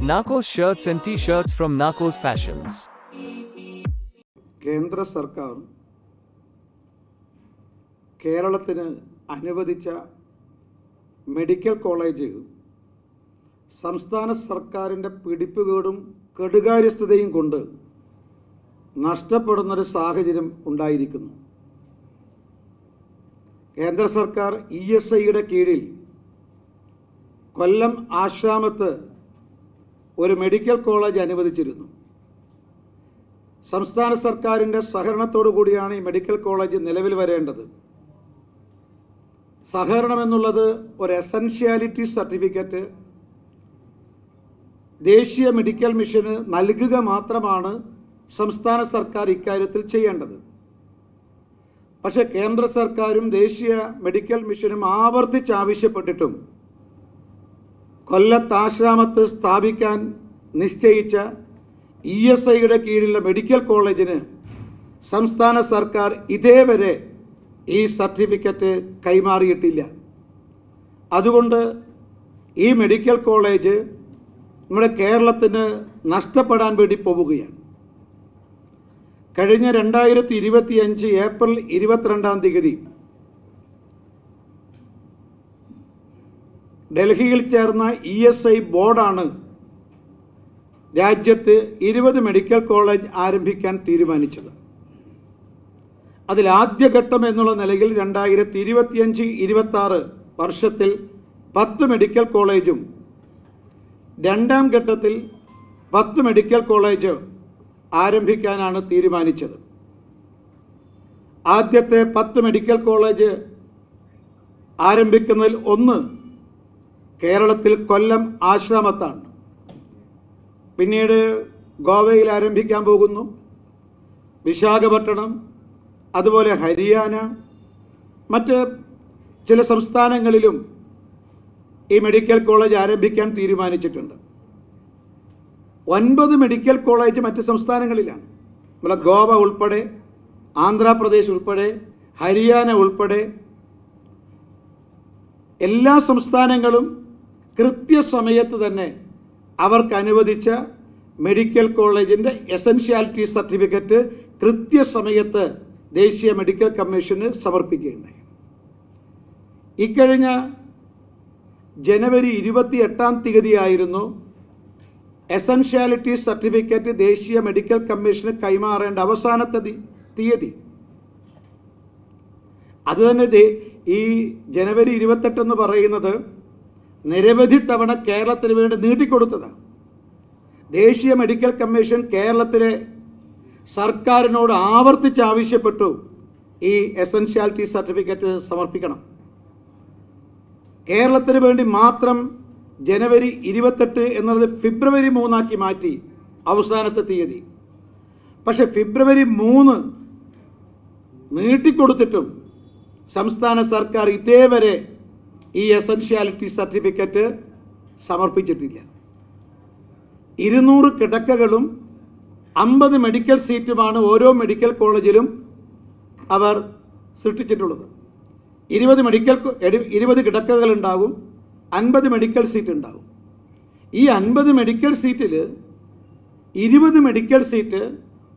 Narcos shirts and t-shirts from Narcos Fashions. കേന്ദ്ര സർക്കാർ കേരളത്തിന് അനുവദിച്ച മെഡിക്കൽ കോളേജ് സംസ്ഥാന സർക്കാരിന്റെ പിടിപ്പുകേടും കെടുകാര്യസ്ഥതയും കൊണ്ട് നഷ്ടപ്പെടുന്നൊരു സാഹചര്യം ഉണ്ടായിരിക്കുന്നു കേന്ദ്ര സർക്കാർ ഇ എസ് ഐയുടെ കീഴിൽ കൊല്ലം ആശ്രാമത്ത് ഒരു മെഡിക്കൽ കോളേജ് അനുവദിച്ചിരുന്നു. സംസ്ഥാന സർക്കാരിന്റെ സഹകരണത്തോടു കൂടിയാണ് ഈ മെഡിക്കൽ കോളേജ് നിലവിൽ വരേണ്ടത്. സഹകരണം എന്നുള്ളത് ഒരു എസൻഷ്യാലിറ്റി സർട്ടിഫിക്കറ്റ് ദേശീയ മെഡിക്കൽ മിഷന് നൽകുക മാത്രമാണ് സംസ്ഥാന സർക്കാർ ഇക്കാര്യത്തിൽ ചെയ്യേണ്ടത്. പക്ഷേ കേന്ദ്ര സർക്കാരും ദേശീയ മെഡിക്കൽ മിഷനും ആവർത്തിച്ച് ആവശ്യപ്പെട്ടിട്ടും കൊല്ലത്ത് ആശ്രാമത്ത് സ്ഥാപിക്കാൻ നിശ്ചയിച്ച ഇ എസ് ഐയുടെ കീഴിലുള്ള മെഡിക്കൽ കോളേജിന് സംസ്ഥാന സർക്കാർ ഇതേവരെ ഈ സർട്ടിഫിക്കറ്റ് കൈമാറിയിട്ടില്ല. അതുകൊണ്ട് ഈ മെഡിക്കൽ കോളേജ് നമ്മുടെ കേരളത്തിന് നഷ്ടപ്പെടാൻ വേണ്ടി പോവുകയാണ്. കഴിഞ്ഞ രണ്ടായിരത്തി ഇരുപത്തിയഞ്ച് ഏപ്രിൽ ഇരുപത്തിരണ്ടാം തീയതി ഡൽഹിയിൽ ചേർന്ന ഇ എസ് ഐ ബോർഡാണ് രാജ്യത്ത് ഇരുപത് മെഡിക്കൽ കോളേജ് ആരംഭിക്കാൻ തീരുമാനിച്ചത്. അതിലാദ്യഘട്ടം എന്നുള്ള നിലയിൽ രണ്ടായിരത്തി ഇരുപത്തിയഞ്ച് ഇരുപത്തി ആറ് വർഷത്തിൽ പത്ത് മെഡിക്കൽ കോളേജും രണ്ടാം ഘട്ടത്തിൽ പത്ത് മെഡിക്കൽ കോളേജ് ആരംഭിക്കാനാണ് തീരുമാനിച്ചത്. ആദ്യത്തെ പത്ത് മെഡിക്കൽ കോളേജ് ആരംഭിക്കുന്നതിൽ ഒന്ന് കേരളത്തിൽ കൊല്ലം ആശ്രമത്താണ്. പിന്നീട് ഗോവയിൽ ആരംഭിക്കാൻ പോകുന്നു. വിശാഖപട്ടണം അതുപോലെ ഹരിയാന മറ്റ് ചില സംസ്ഥാനങ്ങളിലും ഈ മെഡിക്കൽ കോളേജ് ആരംഭിക്കാൻ തീരുമാനിച്ചിട്ടുണ്ട്. ഒൻപത് മെഡിക്കൽ കോളേജ് മറ്റ് സംസ്ഥാനങ്ങളിലാണ്. നമ്മളെ ഗോവ ഉൾപ്പെടെ ആന്ധ്രാപ്രദേശ് ഉൾപ്പെടെ ഹരിയാന ഉൾപ്പെടെ എല്ലാ സംസ്ഥാനങ്ങളും കൃത്യസമയത്ത് തന്നെ അവർക്ക് അനുവദിച്ച മെഡിക്കൽ കോളേജിന്റെ എസൻഷ്യാലിറ്റി സർട്ടിഫിക്കറ്റ് കൃത്യസമയത്ത് ദേശീയ മെഡിക്കൽ കമ്മീഷന് സമർപ്പിക്കുകയുണ്ടായി. ഇക്കഴിഞ്ഞ ജനുവരി ഇരുപത്തി എട്ടാം തീയതിയായിരുന്നു എസൻഷ്യാലിറ്റി സർട്ടിഫിക്കറ്റ് ദേശീയ മെഡിക്കൽ കമ്മീഷന് കൈമാറേണ്ട അവസാനത്തെ തീയതി. അത് തന്നെ ഈ ജനുവരി ഇരുപത്തെട്ടെന്ന് പറയുന്നത് നിരവധി തവണ കേരളത്തിന് വേണ്ടി നീട്ടിക്കൊടുത്തതാണ്. ദേശീയ മെഡിക്കൽ കമ്മീഷൻ കേരളത്തിലെ സർക്കാരിനോട് ആവർത്തിച്ച് ആവശ്യപ്പെട്ടു ഈ എസൻഷ്യാലിറ്റി സർട്ടിഫിക്കറ്റ് സമർപ്പിക്കണം. കേരളത്തിന് വേണ്ടി മാത്രം ജനുവരി ഇരുപത്തെട്ട് എന്നത് ഫെബ്രുവരി മൂന്നാക്കി മാറ്റി അവസാനത്തെ തീയതി. പക്ഷെ ഫെബ്രുവരി മൂന്ന് നീട്ടിക്കൊടുത്തിട്ടും സംസ്ഥാന സർക്കാർ ഇതേവരെ ഈ എസൻഷ്യാലിറ്റി സർട്ടിഫിക്കറ്റ് സമർപ്പിച്ചിട്ടില്ല. ഇരുന്നൂറ് കിടക്കകളും അമ്പത് മെഡിക്കൽ സീറ്റുമാണ് ഓരോ മെഡിക്കൽ കോളേജിലും അവർ സൃഷ്ടിച്ചിട്ടുള്ളത്. ഇരുപത് മെഡിക്കൽ ഇരുപത് കിടക്കകൾ ഉണ്ടാകും അൻപത് മെഡിക്കൽ സീറ്റ് ഉണ്ടാകും. ഈ അൻപത് മെഡിക്കൽ സീറ്റിൽ ഇരുപത് മെഡിക്കൽ സീറ്റ്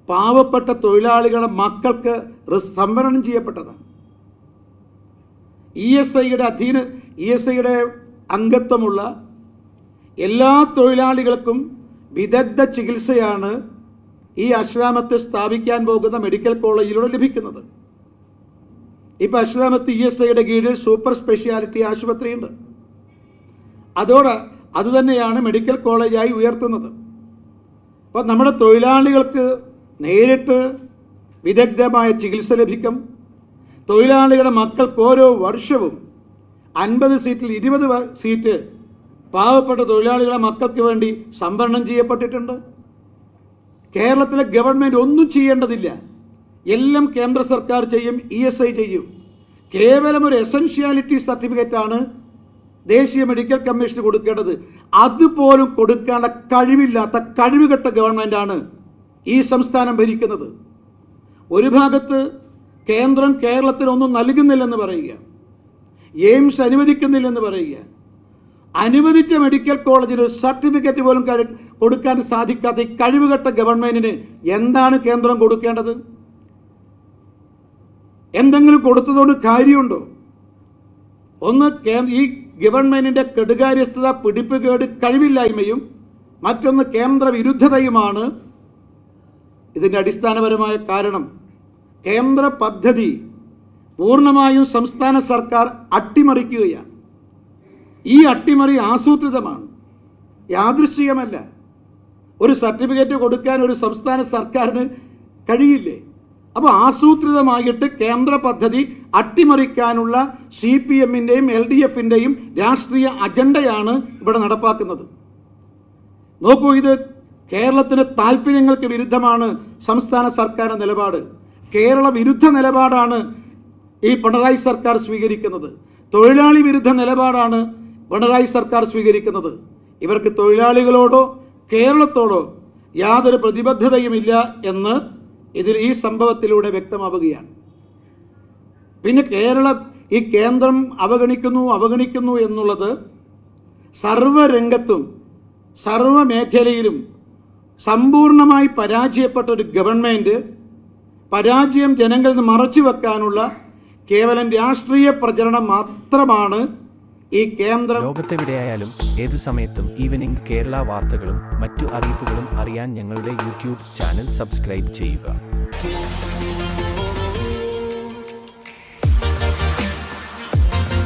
പാവപ്പെട്ട തൊഴിലാളികളുടെ മക്കൾക്ക് സംവരണം ചെയ്യപ്പെട്ടതാണ്. ഇ എസ് ഐയുടെ അധീന ഇ എസ് ഐയുടെ അംഗത്വമുള്ള എല്ലാ തൊഴിലാളികൾക്കും വിദഗ്ധ ചികിത്സയാണ് ഈ ആശ്രാമത്തെ സ്ഥാപിക്കാൻ പോകുന്ന മെഡിക്കൽ കോളേജിലൂടെ ലഭിക്കുന്നത്. ഇപ്പൊ അശ്രാമത്ത് ഇ എസ് ഐയുടെ കീഴിൽ സൂപ്പർ സ്പെഷ്യാലിറ്റി ആശുപത്രിയുണ്ട്. അതോടെ അതുതന്നെയാണ് മെഡിക്കൽ കോളേജായി ഉയർത്തുന്നത്. അപ്പൊ നമ്മുടെ തൊഴിലാളികൾക്ക് നേരിട്ട് വിദഗ്ധമായ ചികിത്സ ലഭിക്കും. തൊഴിലാളികളുടെ മക്കൾക്ക് ഓരോ വർഷവും അൻപത് സീറ്റിൽ ഇരുപത് സീറ്റ് പാവപ്പെട്ട തൊഴിലാളികളെ മക്കൾക്ക് വേണ്ടി സംവരണം ചെയ്യപ്പെട്ടിട്ടുണ്ട്. കേരളത്തിലെ ഗവൺമെന്റ് ഒന്നും ചെയ്യേണ്ടതില്ല. എല്ലാം കേന്ദ്ര സർക്കാർ ചെയ്യും ഇ എസ് ഐ ചെയ്യും. കേവലം ഒരു എസൻഷ്യാലിറ്റി സർട്ടിഫിക്കറ്റ് ആണ് ദേശീയ മെഡിക്കൽ കമ്മീഷന് കൊടുക്കേണ്ടത്. അതുപോലും കൊടുക്കാനുള്ള കഴിവില്ലാത്ത കഴിവുകെട്ട ഗവൺമെന്റാണ് ഈ സംസ്ഥാനം ഭരിക്കുന്നത്. ഒരു ഭാഗത്ത് കേന്ദ്രം കേരളത്തിനൊന്നും നൽകുന്നില്ലെന്ന് പറയുക. എയിംസ് അനുവദിക്കുന്നില്ലെന്ന് പറയുക. അനുവദിച്ച മെഡിക്കൽ കോളേജിൽ ഒരു സർട്ടിഫിക്കറ്റ് പോലും കൊടുക്കാൻ സാധിക്കാത്ത ഈ കഴിവുകെട്ട ഗവൺമെന്റിന് എന്താണ് കേന്ദ്രം കൊടുക്കേണ്ടത്? എന്തെങ്കിലും കൊടുത്തതുകൊണ്ട് കാര്യമുണ്ടോ? ഒന്ന് ഈ ഗവൺമെന്റിന്റെ കെടുകാര്യസ്ഥത പിടിപ്പുകേട് കഴിവില്ലായ്മയും മറ്റൊന്ന് കേന്ദ്ര വിരുദ്ധതയുമാണ്. ഇതിന്റെ അടിസ്ഥാനപരമായ കാരണം കേന്ദ്ര പദ്ധതി പൂർണമായും സംസ്ഥാന സർക്കാർ അട്ടിമറിക്കുകയാണ്. ഈ അട്ടിമറി ആസൂത്രിതമാണ്. യാദൃശ്ചികമല്ല. ഒരു സർട്ടിഫിക്കറ്റ് കൊടുക്കാൻ ഒരു സംസ്ഥാന സർക്കാരിന് കഴിയില്ലേ? അപ്പോൾ ആസൂത്രിതമായിട്ട് കേന്ദ്ര പദ്ധതി അട്ടിമറിക്കാനുള്ള സി പി എമ്മിന്റെയും എൽ ഡി എഫിന്റെയും രാഷ്ട്രീയ അജണ്ടയാണ് ഇവിടെ നടപ്പാക്കുന്നത്. നോക്കൂ ഇത് കേരളത്തിന് താല്പര്യങ്ങൾക്ക് വിരുദ്ധമാണ് സംസ്ഥാന സർക്കാരിന്റെ നിലപാട്. കേരള വിരുദ്ധ നിലപാടാണ് ഈ പിണറായി സർക്കാർ സ്വീകരിക്കുന്നത്. തൊഴിലാളി വിരുദ്ധ നിലപാടാണ് പിണറായി സർക്കാർ സ്വീകരിക്കുന്നത്. ഇവർക്ക് തൊഴിലാളികളോടോ കേരളത്തോടോ യാതൊരു പ്രതിബദ്ധതയുമില്ല എന്ന് ഇതിൽ ഈ സംഭവത്തിലൂടെ വ്യക്തമാവുകയാണ്. പിന്നെ കേരള ഈ കേന്ദ്രം അവഗണിക്കുന്നു അവഗണിക്കുന്നു എന്നുള്ളത് സർവരംഗത്തും സർവ മേഖലയിലും സമ്പൂർണമായി പരാജയപ്പെട്ട ഒരു ഗവൺമെന്റ് പരാജയം ജനങ്ങളിൽ നിന്ന് മറച്ചു വെക്കാനുള്ള കേവലം രാഷ്ട്രീയ പ്രചരണം മാത്രമാണ് ഈ കേന്ദ്ര ലോകത്തെവിടെയായാലും ഏത് സമയത്തും ഈവനിംഗ് കേരള വാർത്തകളും മറ്റു അറിയിപ്പുകളും അറിയാൻ ഞങ്ങളുടെ യൂട്യൂബ് ചാനൽ സബ്സ്ക്രൈബ് ചെയ്യുക.